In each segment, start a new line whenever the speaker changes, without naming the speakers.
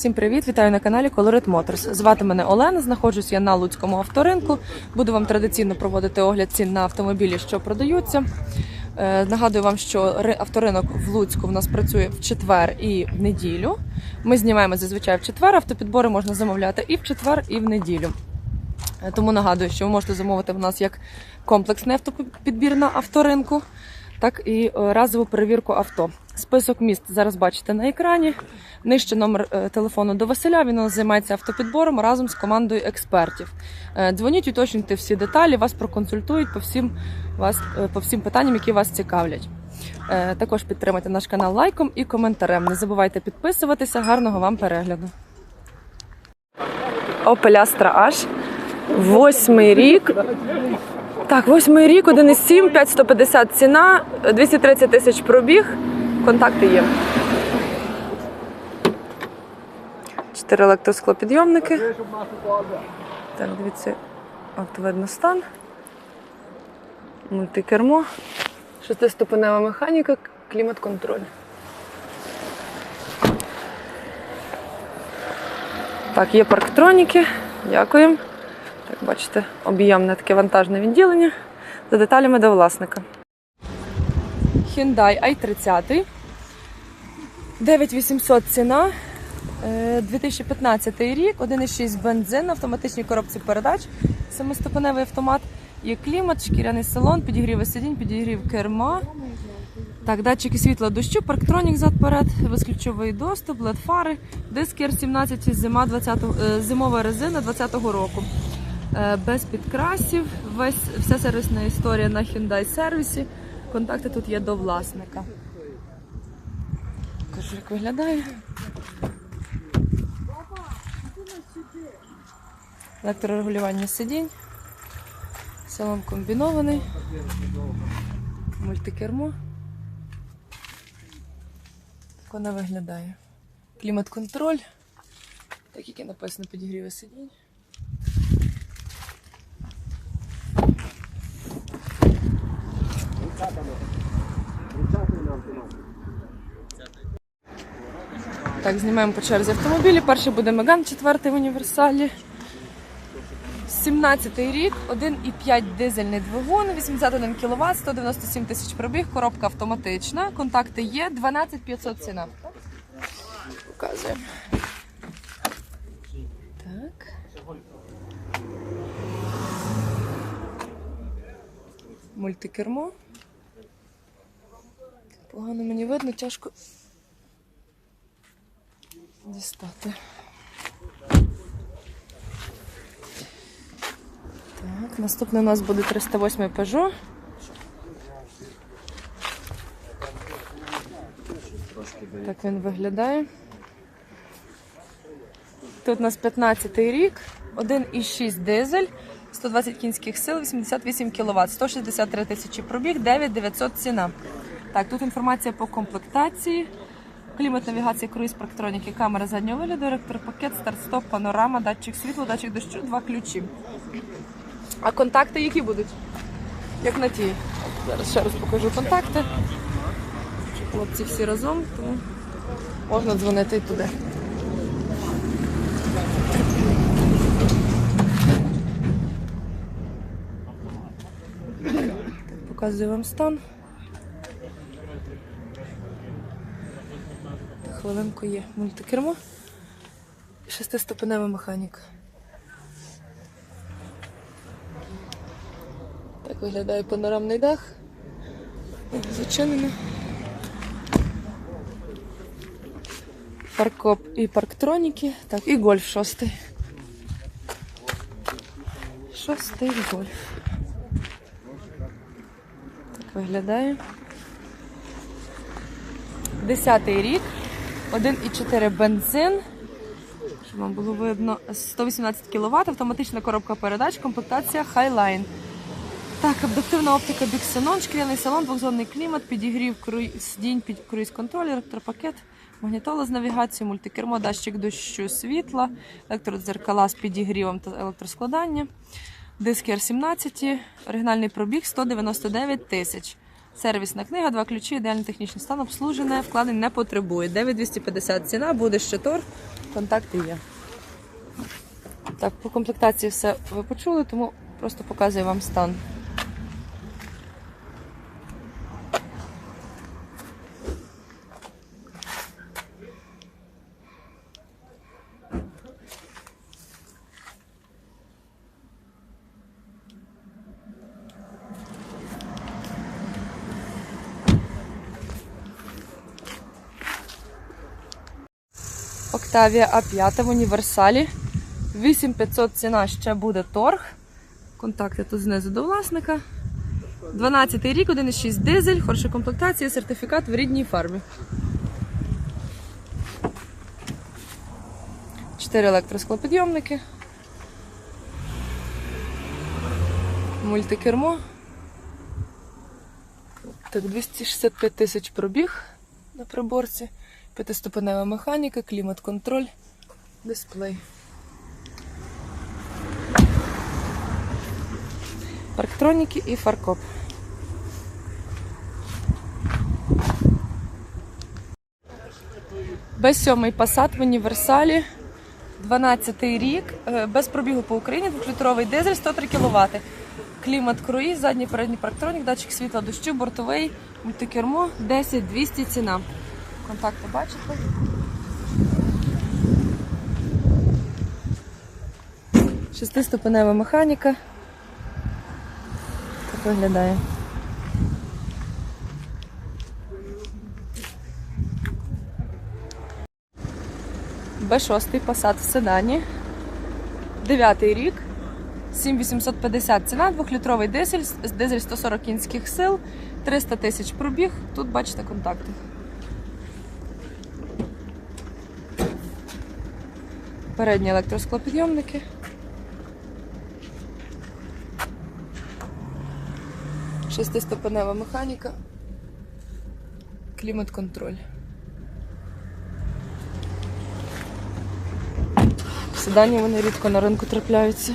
Всім привіт! Вітаю на каналі Colorit Motors. Звати мене Олена. Знаходжусь я на Луцькому авторинку. Буду вам традиційно проводити огляд цін на автомобілі, що продаються. Е, Нагадую вам, що авторинок в Луцьку в нас працює в четвер і в неділю. Ми знімаємо зазвичай в четвер. Автопідбори можна замовляти і в четвер, і в неділю. Е, Тому нагадую, що ви можете замовити в нас як комплексний автопідбір на авторинку, так і е, разову перевірку авто. Список міст зараз бачите на екрані. Нижче номер е, телефону до Василя. Він займається автопідбором разом з командою експертів. Е, Дзвоніть, уточнюйте всі деталі, вас проконсультують по всім, вас, по всім питанням, які вас цікавлять. Також підтримайте наш канал лайком і коментарем. Не забувайте підписуватися. Гарного вам перегляду. Opel Astra H. Восьмий рік. Так, восьмий рік, 1,7, 5150 ціна, 230 тисяч пробіг. Контакти є. Чотири електросклопідйомники. Так, дивіться, от видно стан. Мультикермо. Шестиступенева механіка, клімат-контроль. Так, є парктроніки. Дякуємо. Так, бачите, об'ємне таке вантажне відділення. За деталями до власника. Hyundai i30. 9800 ціна. Е, 2015 рік, 1,6 бензин, на автоматичній коробці передач, семиступеневий автомат, є клімат, шкіряний салон, підігрів сидінь, підігрів керма. Так, датчики світла дощу, парктронік зад-перед, безключовий доступ, led фари, диск R17, зима 20, е, зимова резина 20-го року. Е, Без підкрасів, весь, вся сервісна історія на Hyundai сервісі. Контакти тут є до власника. Покажу, як виглядає. Електрорегулювання сидінь. Салон комбінований. Мультикермо. Так вона виглядає. Клімат-контроль. Так як і написано підігріви сидінь. Так, знімаємо по черзі автомобілі. Перший буде Меган, четвертий в універсалі. 17-й рік, 1,5 дизельний двигун, 81 кВт, 197 тисяч пробіг, коробка автоматична. Контакти є, 12 500 ціна. Показуємо. Так. Мультикермо. Погано мені видно, тяжко дістати. Так, наступний у нас буде 308 Peugeot. Так він виглядає. Тут у нас 15 рік, 1,6 дизель, 120 кінських сил, 88 кВт, 163 тисячі пробіг, 9900 ціна. Так, тут інформація по комплектації. Клімат, навігація, круїз, парктроніки, камера заднього вигляду, електропакет, старт-стоп, панорама, датчик світла, датчик дощу, два ключі. А контакти які будуть? Як на ті. Зараз ще раз покажу контакти. Хлопці всі разом, тому можна дзвонити і туди. Показую вам стан. Хвилинку є мультикермо. Шестиступенева механіка. Так виглядає панорамний дах. Зачинено. Паркоп і парктроніки. Так, і гольф шостий. Шостий гольф. Так виглядає. Десятий рік. 1,4 бензин. Щоб вам було видно, 118 кВт, автоматична коробка передач, комплектація Highline. Так, адаптивна оптика Біксенон, шкіряний салон, двохзонний клімат, підігрів сидінь, під круїз контроль, електропакет, магнітола з навігацією, мультикермо, датчик дощу світла, електродзеркала з підігрівом та електроскладання, диски R17, оригінальний пробіг 199 тисяч. Сервісна книга, два ключі, ідеальний технічний стан, обслужене, вкладень не потребує. 9250 ціна, буде ще торг, контакти є. Так, по комплектації все ви почули, тому просто показую вам стан. Octavia A5 в універсалі. 8500 ціна ще буде торг. Контакти тут знизу до власника. 12 рік, 1,6 дизель, хороша комплектація, сертифікат в рідній фармі. 4 електросклопідйомники. Мультикермо. Так, 265 тисяч пробіг на приборці. П'ятиступенева механіка, клімат-контроль, дисплей. Парктроніки і фаркоп. Б7 Passat в універсалі. 12 рік, е, без пробігу по Україні, 2-літровий дизель, 103 кВт. Клімат круїз, задній передній парктронік, датчик світла дощу, бортовий, мультикермо, 10 200 ціна. Контакти бачите? Шестиступенева механіка. Так виглядає. Б6 Passat в седані. Дев'ятий рік. 7850 ціна, двохлітровий дизель, дизель 140 кінських сил, 300 тисяч пробіг. Тут бачите контакти. Передні електросклопідйомники. Шестиступенева механіка. Клімат-контроль. Седані вони рідко на ринку трапляються.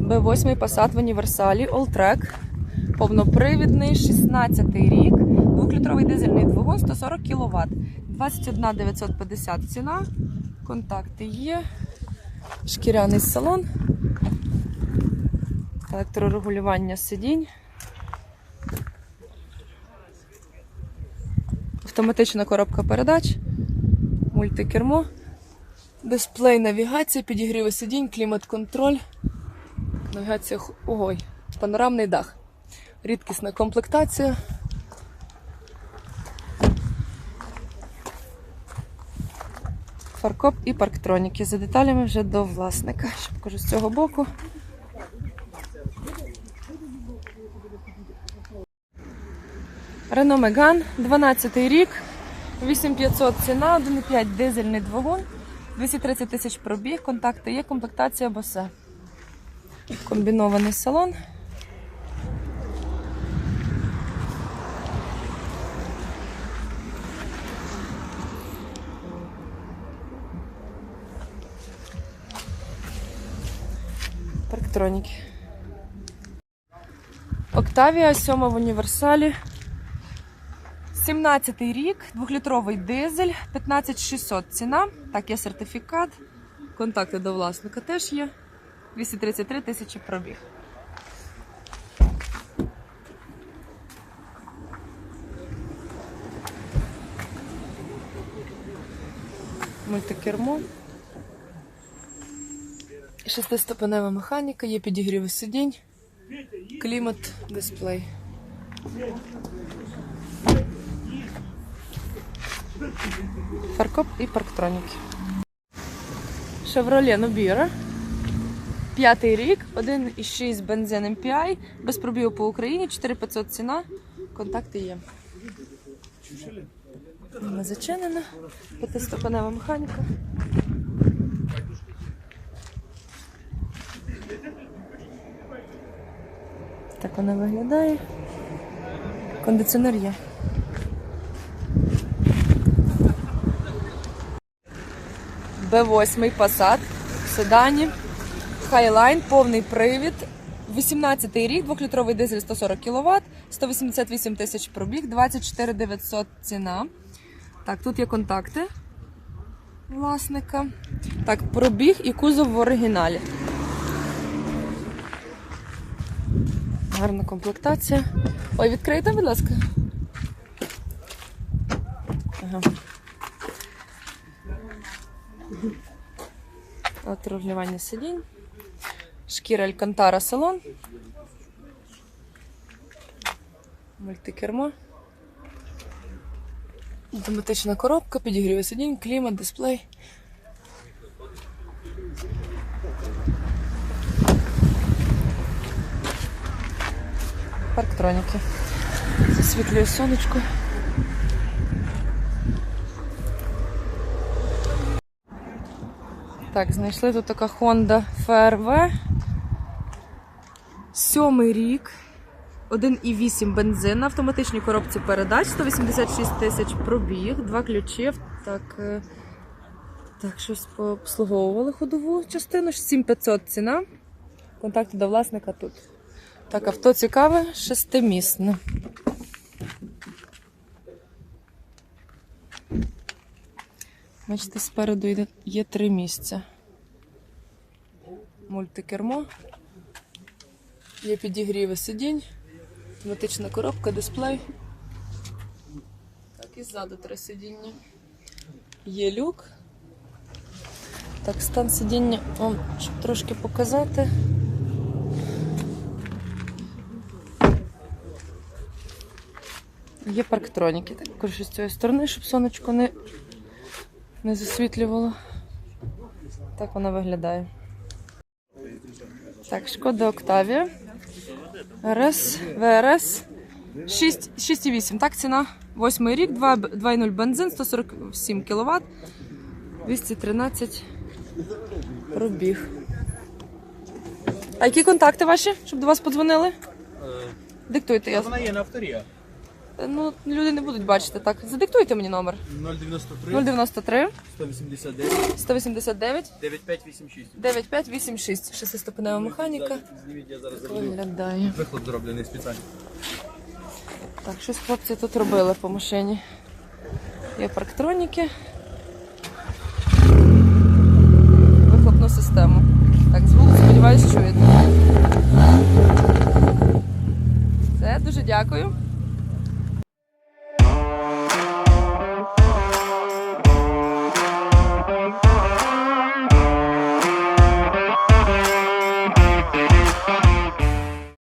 Б8 Passat в універсалі Alltrack. Повнопривідний, 16 рік. Двохлітровий дизельний двигун 140 кВт. 21 950 ціна. Контакти є. Шкіряний салон. Електрорегулювання сидінь. Автоматична коробка передач. Мультикермо. Дисплей навігація, підігріви сидінь, клімат-контроль. Навігація х- ой, панорамний дах. Рідкісна комплектація. Фаркоп і парктроніки. За деталями вже до власника. Ще покажу з цього боку. Renault Megane, 12 рік, 8500 ціна, 1,5 дизельний двигун, 230 тисяч пробіг, контакти є, комплектація босе. Комбінований салон. Парктроніки. Октавія, 7 в універсалі. 17 рік, 2-літровий дизель, 15600 ціна. Так, є сертифікат. Контакти до власника теж є. 233 тисячі пробіг. Мультикермо. Шестиступенева механіка, є підігріви сидінь, клімат, дисплей. Фаркоп і парктроніки. Chevrolet Nubira. П'ятий рік, 1,6 бензин MPI, без пробігу по Україні, 4500 ціна. Контакти є. Вона зачинена. П'ятиступенева механіка. Так вона виглядає. Кондиціонер є. Б8 Passat в седані. Highline, повний привід. 18-й рік, 2-літровий дизель 140 кВт, 188 тисяч пробіг, 24 900 ціна. Так, тут є контакти власника. Так, пробіг і кузов в оригіналі. Гарна комплектація. Ой, відкрийте, будь ласка. Ага. От регулювання сидінь. Шкіра Алькантара салон. Мультикермо. Автоматична коробка, підігріве сидінь, клімат, дисплей. Парктроніки. Засвітлює сонечко. Так, знайшли тут така Honda FRV. Сьомий рік. 1,8 бензин на автоматичній коробці передач, 186 тисяч пробіг, два ключі. Так, е, так, щось пообслуговували ходову частину. 7500 ціна. Контакти до власника тут. Так, авто цікаве, шестимісне. Бачите, спереду є три місця. Мультикермо. Є підігріви сидінь, автоматична коробка, дисплей. Так, і ззаду три сидіння. Є люк. Так, стан сидіння вам щоб трошки показати. Є парктроніки. Також з цієї сторони, щоб сонечко не, не засвітлювало. Так вона виглядає. Так, шкода Октавія. РС, ВРС 6,8. Так, ціна. Восьмий рік, 2,0 бензин, 147 кВт, 213 пробіг. А які контакти ваші, щоб до вас подзвонили? Диктуйте. Я...
Вона є на авторія.
Ну, люди не будуть бачити так. Задиктуйте мені номер.
093
093
189
189
9586.
9586. Шестиступенева механіка.
Зніміть, я зараз зроблю.
Виглядає.
Вихлоп зроблений спеціально.
Так, щось хлопці тут робили по машині. Є парктроніки. Вихлопну систему. Так, звук, сподіваюсь, чуєте. Все, дуже дякую.